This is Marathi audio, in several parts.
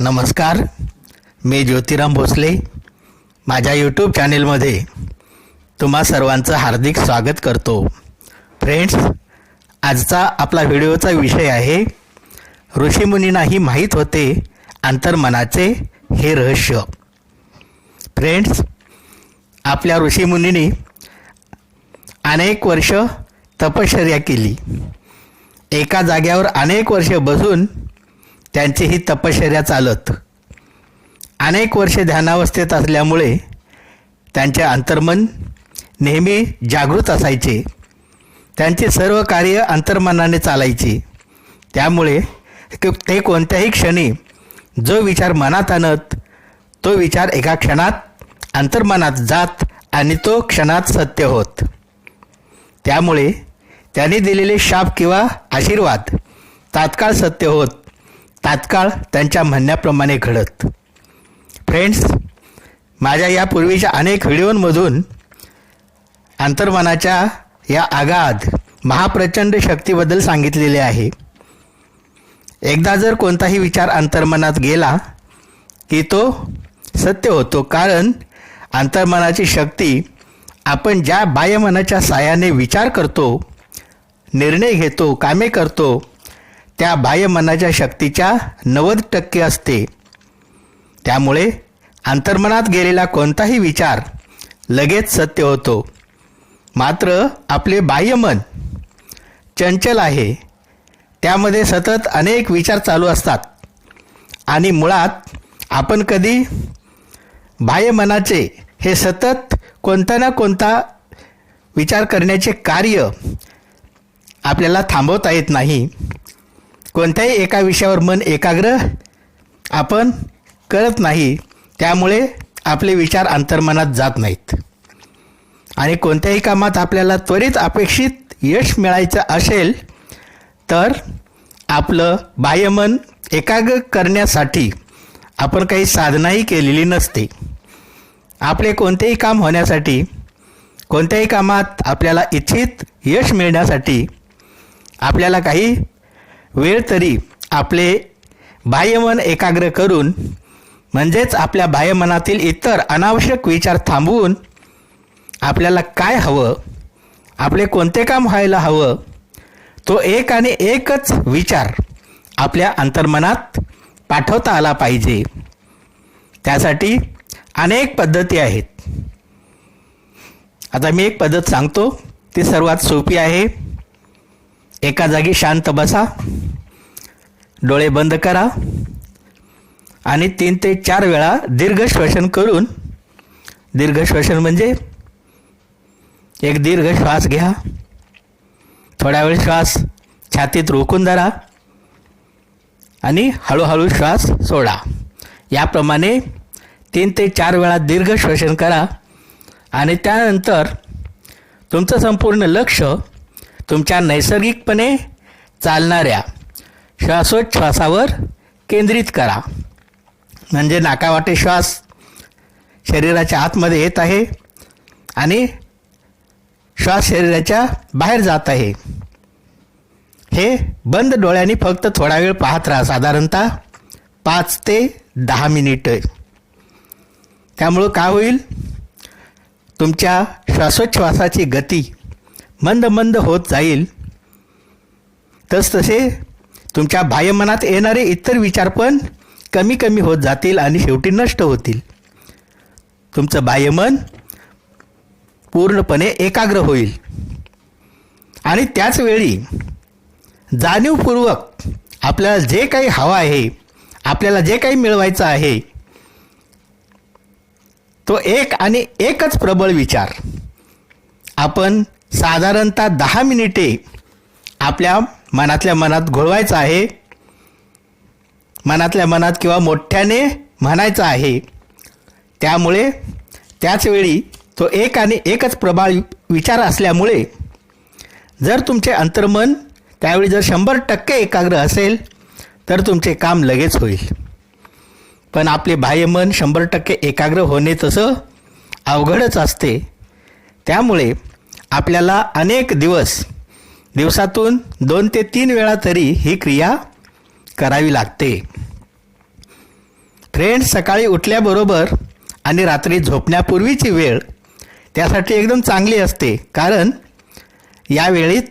नमस्कार मी ज्योतिराम भोसले. माझ्या यूट्यूब चॅनेलमध्ये तुम्हा सर्वांचं हार्दिक स्वागत करतो. फ्रेंड्स आजचा आपला व्हिडिओचा विषय आहे ऋषीमुनींनाही माहीत होते अंतर्मनाचे हे रहस्य. फ्रेंड्स आपल्या ऋषीमुनींनी अनेक वर्ष तपश्चर्या केली. एका जाग्यावर अनेक वर्ष बसून त्यांची ही तपश्चर्या चालत. अनेक वर्षे ध्यानावस्थेत असल्यामुळे त्यांचे अंतर्मन नेहमी जागृत असायचे. त्यांचे सर्व कार्य अंतर्मनाने चालायचे. त्यामुळे ते कोणत्याही क्षणी जो विचार मनात आणत तो विचार एका क्षणात अंतर्मनात जात आणि तो क्षणात सत्य होत. त्यामुळे त्यांनी दिलेले शाप किंवा आशीर्वाद तात्काळ सत्य होत. तात्काळ त्यांच्या म्हणण्याप्रमाणे घडत. फ्रेंड्स माझ्या यापूर्वीच्या अनेक व्हिडिओंमधून अंतर्मनाच्या या आगाध महाप्रचंड शक्तीबद्दल सांगितलेले आहे. एकदा जर कोणताही विचार अंतर्मनात गेला की तो सत्य होतो कारण अंतर्मनाची शक्ती आपण ज्या बाह्यमनाच्या साहाय्याने विचार करतो निर्णय घेतो कामे करतो त्या बाह्यमनाच्या शक्तीच्या नव्वद टक्के असते. त्यामुळे अंतर्मनात गेलेला कोणताही विचार लगेच सत्य होतो. मात्र आपले बाह्यमन चंचल आहे. त्यामध्ये सतत अनेक विचार चालू असतात. आणि मुळात आपण कधी बाह्यमनाचे हे सतत कोणता ना कोणता विचार करण्याचे कार्य आपल्याला थांबवता येत नाही. कोणत्याही एका विषयावर मन एकाग्र आपण करत नाही त्यामुळे आपले विचार अंतर्मनात जात नाहीत. आणि कोणत्याही कामात आपल्याला त्वरित अपेक्षित यश मिळायचं असेल तर आपलं बाह्यमन एकाग्र करण्यासाठी आपण काही साधनाही केलेली नसते. आपले कोणतेही काम होण्यासाठी कोणत्याही कामात आपल्याला इच्छित यश मिळण्यासाठी आपल्याला काही वेळ तरी आपले बाह्यमन एकाग्र करून म्हणजेच आपल्या बाह्यमनातील इतर अनावश्यक विचार थांबवून आपल्याला काय हवं आपले कोणते काम व्हायला हवं तो एक आणि एकच विचार आपल्या अंतर्मनात पाठवता आला पाहिजे. त्यासाठी अनेक पद्धती आहेत. आता मी एक पद्धत सांगतो ती सर्वात सोपी आहे. एका जागी शांत बसा. डोळे बंद करा. आणि तीन ते चार वेळा दीर्घ श्वसन करून दीर्घ श्वसन म्हणजे एक दीर्घ श्वास घ्या. थोडा वेळ श्वास छातीत रोखून धरा आणि हळूहळू श्वास सोडा. याप्रमाणे तीन ते चार वेळा दीर्घ श्वसन करा आणि त्यानंतर तुमचं संपूर्ण लक्ष तुमच्या नैसर्गिकपणे चालणाऱ्या श्वासोच्छ्वासावर केंद्रित करा. म्हणजे नाकावाटे श्वास शरीराच्या आतमध्ये येत आहे आणि श्वास शरीराच्या बाहेर जात आहे. हे बंद डोळ्यांनी फक्त थोडा वेळ पाहत राहा. साधारणतः पाच ते दहा मिनिटं. त्यामुळं काय होईल? तुमच्या श्वासोच्छ्वासाची गती मंद मंद होत जाईल. तसतसे तुमच्या बाह्यमनात येणारे इतर विचार पण कमी कमी होत जातील आणि शेवटी नष्ट होतील. तुमचं बाह्यमन पूर्णपणे एकाग्र होईल. आणि त्याचवेळी जाणीवपूर्वक आपल्याला जे काही हवं आहे आपल्याला जे काही मिळवायचं आहे तो एक आणि एकच प्रबळ विचार. आपण साधारणतः दहा मिनिटे आपल्या मनातल्या मनात घोळवायचं आहे. मनातल्या मनात किंवा मोठ्याने म्हणायचं आहे. त्यामुळे त्याचवेळी तो एक आणि एकच प्रबळ विचार असल्यामुळे जर तुमचे अंतर्मन त्यावेळी जर शंभर टक्के एकाग्र असेल तर तुमचे काम लगेच होईल. पण आपले बाह्यमन शंभर टक्के एकाग्र होणे तसं अवघडच असते. त्यामुळे आपल्याला अनेक दिवस दिवसातून दोन ते तीन वेळा तरी ही क्रिया करावी लागते. फ्रेंड्स सकाळी उठल्याबरोबर आणि रात्री झोपण्यापूर्वीची वेळ त्यासाठी एकदम चांगली असते. कारण यावेळीत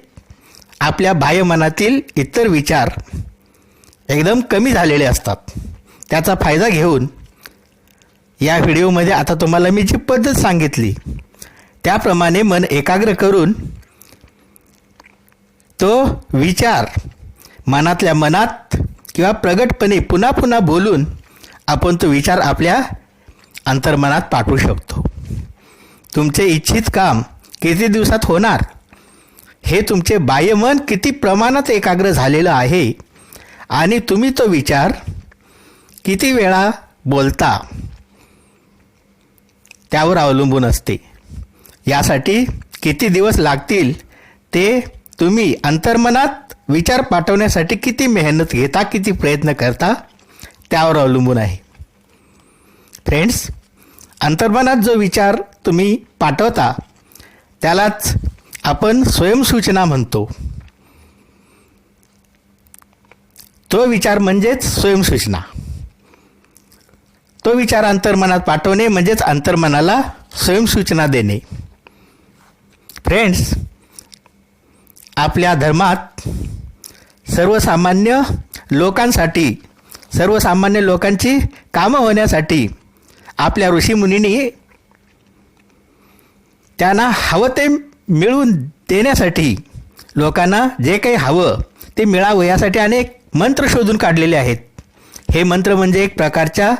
आपल्या बाह्यमनातील इतर विचार एकदम कमी झालेले असतात. त्याचा फायदा घेऊन या व्हिडिओमध्ये आता तुम्हाला मी जी पद्धत सांगितली त्याप्रमाणे मन एकाग्र करून तो विचार मनातल्या मनात किंवा प्रगटपणे पुन्हा पुन्हा बोलून आपण तो विचार आपल्या अंतर्मनात पाठवू शकतो. तुमचे इच्छित काम किती दिवसात होणार? हे तुमचे बाह्यमन किती प्रमाणात एकाग्र झालेलं आहे? आणि तुम्ही तो विचार किती वेळा बोलता? त्यावर अवलंबून असते. यासाठी किती दिवस लागतील ते तुम्ही अंतर्मनात विचार पाठवण्यासाठी किती मेहनत घेता किती प्रयत्न करता त्यावर अवलंबून आहे. फ्रेंड्स अंतर्मनात जो विचार तुम्ही पाठवता त्यालाच आपण स्वयंसूचना म्हणतो. तो विचार म्हणजेच स्वयंसूचना तो विचार अंतर्मनात पाठवणे म्हणजेच अंतर्मनाला स्वयंसूचना देणे. फ्रेंड्स आपल्या धर्मात सर्वसामान्य लोकांसाठी सर्वसामान्य लोकांची कामं होण्यासाठी आपल्या ऋषीमुनींनी त्यांना हवं ते मिळवून देण्यासाठी लोकांना जे काही हवं ते मिळावं यासाठी अनेक मंत्र शोधून काढलेले आहेत. हे मंत्र म्हणजे एक प्रकारच्या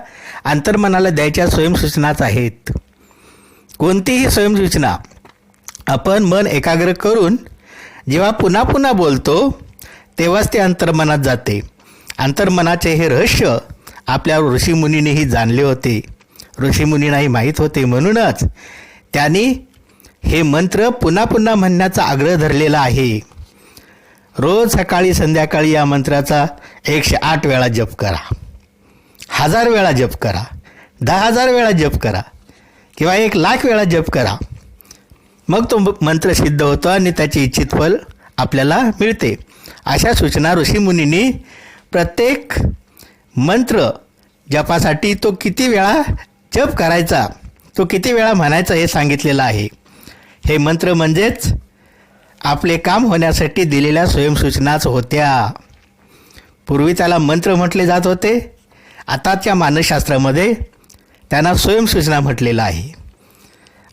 अंतर्मनाला द्यायच्या स्वयंसूचनाच आहेत. कोणतीही स्वयंसूचना आपण मन एकाग्र करून जेव्हा पुन्हा पुन्हा बोलतो तेव्हाच ते अंतर्मनात जाते. अंतर्मनाचे हे रहस्य आपल्या ऋषीमुनीनेही जाणले होते. ऋषीमुनींनाही माहीत होते. म्हणूनच त्यांनी हे मंत्र पुन्हा पुन्हा म्हणण्याचा आग्रह धरलेला आहे. रोज सकाळी संध्याकाळी या मंत्राचा एकशे आठ वेळा जप करा. हजार वेळा जप करा. दहा हजार वेळा जप करा. किंवा एक लाख वेळा जप करा. मग तो मंत्र सिद्ध होतो आणि त्याचे इच्छित फल आपल्याला मिळते. अशा सूचना ऋषीमुनींनी प्रत्येक मंत्र जपासाठी तो किती वेळा जप करायचा तो किती वेळा म्हणायचा हे सांगितलेलं आहे. हे मंत्र म्हणजेच आपले काम होण्यासाठी दिलेल्या स्वयंसूचनाच होत्या. पूर्वी त्याला मंत्र म्हटले जात होते. आताच्या मानसशास्त्रामध्ये त्यांना स्वयंसूचना म्हटलेलं आहे.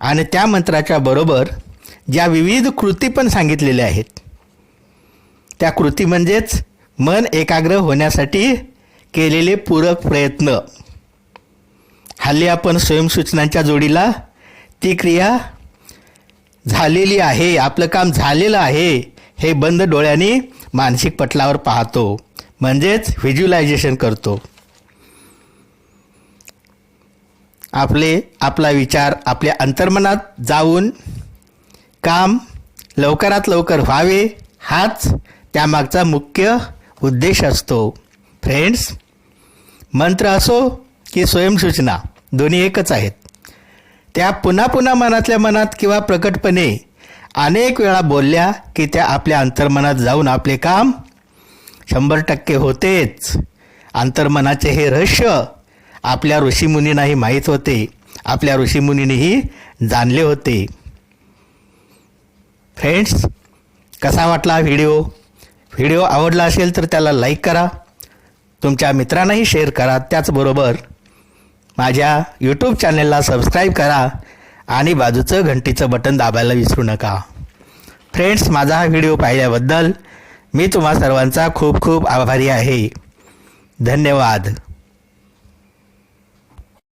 आणि त्या मंत्राच्या बरोबर ज्या विविध कृती पण सांगितलेल्या आहेत त्या कृती म्हणजेच मन एकाग्र होण्यासाठी केलेले पूरक प्रयत्न. हल्ली आपण स्वयंसूचनांच्या जोडीला ती क्रिया झालेली आहे आपलं काम झालेलं आहे हे बंद डोळ्यांनी मानसिक पटलावर पाहतो. म्हणजेच व्हिज्युलायझेशन करतो. आपले आपला विचार आपल्या अंतर्मनात जाऊन काम लवकरात लवकर व्हावे हाच त्यामागचा मुख्य उद्देश असतो. फ्रेंड्स मंत्र असो की स्वयंसूचना दोन्ही एकच आहेत. त्या पुन्हा पुन्हा मनातल्या मनात किंवा प्रकटपणे अनेक वेळा बोलल्या की त्या आपल्या अंतर्मनात जाऊन आपले काम शंभर टक्के होतेच. अंतर्मनाचे हे रहस्य आपल्या ऋषीमुनींनाही माहीत होते. आपल्या ऋषीमुनींनीही जाणले होते. फ्रेंड्स कसा वाटला व्हिडिओ? व्हिडिओ आवडला असेल तर त्याला लाईक करा. तुमच्या मित्रांनाही शेअर करा. त्याचबरोबर माझ्या यूट्यूब चॅनलला सबस्क्राईब करा आणि बाजूचं घंटीचं बटन दाबायला विसरू नका. फ्रेंड्स माझा हा व्हिडिओ पाहिल्याबद्दल मी तुम्हा सर्वांचा खूप खूप आभारी आहे. धन्यवाद.